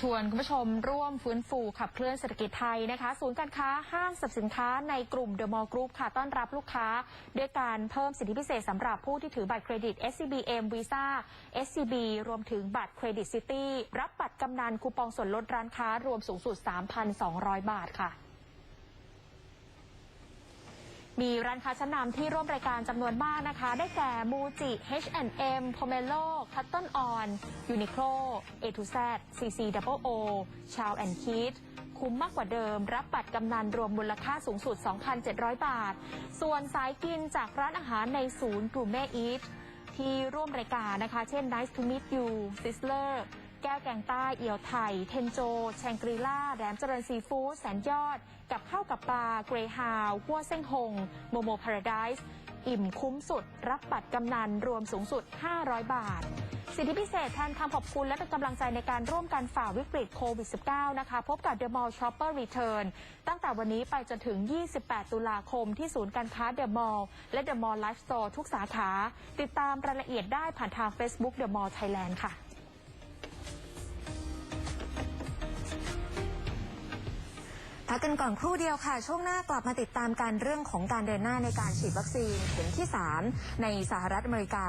ชวนคุณผู้ชมร่วมฟื้นฟูขับเคลื่อนเศรษฐกิจไทยนะคะ ศูนย์การค้าห้างสรรพสินค้าในกลุ่มเดอะมอลล์กรุ๊ปค่ะต้อนรับลูกค้า ด้วยการเพิ่มสิทธิพิเศษสำหรับผู้ที่ถือบัตรเครดิต SCBM Visa SCB รวมถึงบัตรเครดิตซิตี้รับบัตรกำนันคูปองส่วนลดร้านค้ารวมสูงสุด 3,200 บาทค่ะ มีร้านค้าชั้นนำที่ร่วมรายการจำนวนมากนะคะ ได้แก่มูจิ H&M Pomelo Cotton On Uniqlo A to Z CC Double O ชาวแอนคีดคุ้มมากกว่าเดิม รับบัตรกำนันรวมมูลค่าสูงสุด 2,700 บาท ส่วนสายกินจากร้านอาหารในศูนย์กลุ่มแม่อีทที่ร่วมรายการนะคะ เช่น Nice to meet you Sizzler แก้วแกงใต้ เอียวไทย เทนโจ แชงกรีล่าแหลมเจริญซีฟู้ดแสนยอด กับข้าวกับปลา เกรฮาวหัวเส้งหง โมโมพาราไดส์อิ่มคุ้มสุด รับบัตรกำนันรวมสูงสุด 500 บาท สิทธิพิเศษแทนคำขอบคุณและเป็นกำลังใจในการร่วมกันฝ่าวิกฤตโควิด -19 นะคะ พบกับ The Mall Shopper Return ตั้งแต่วันนี้ไปจนถึง 28 ตุลาคมที่ศูนย์การค้า The Mall และ The Mall Life Store ทุกสาขา ติดตามรายละเอียดได้ผ่านทาง Facebook The Mall Thailand ค่ะ พักกันก่อนครู่เดียวค่ะ ช่วงหน้ากลับมาติดตามการเรื่องของการเดินหน้าในการฉีดวัคซีนเข็มที่ 3 ในสหรัฐอเมริกา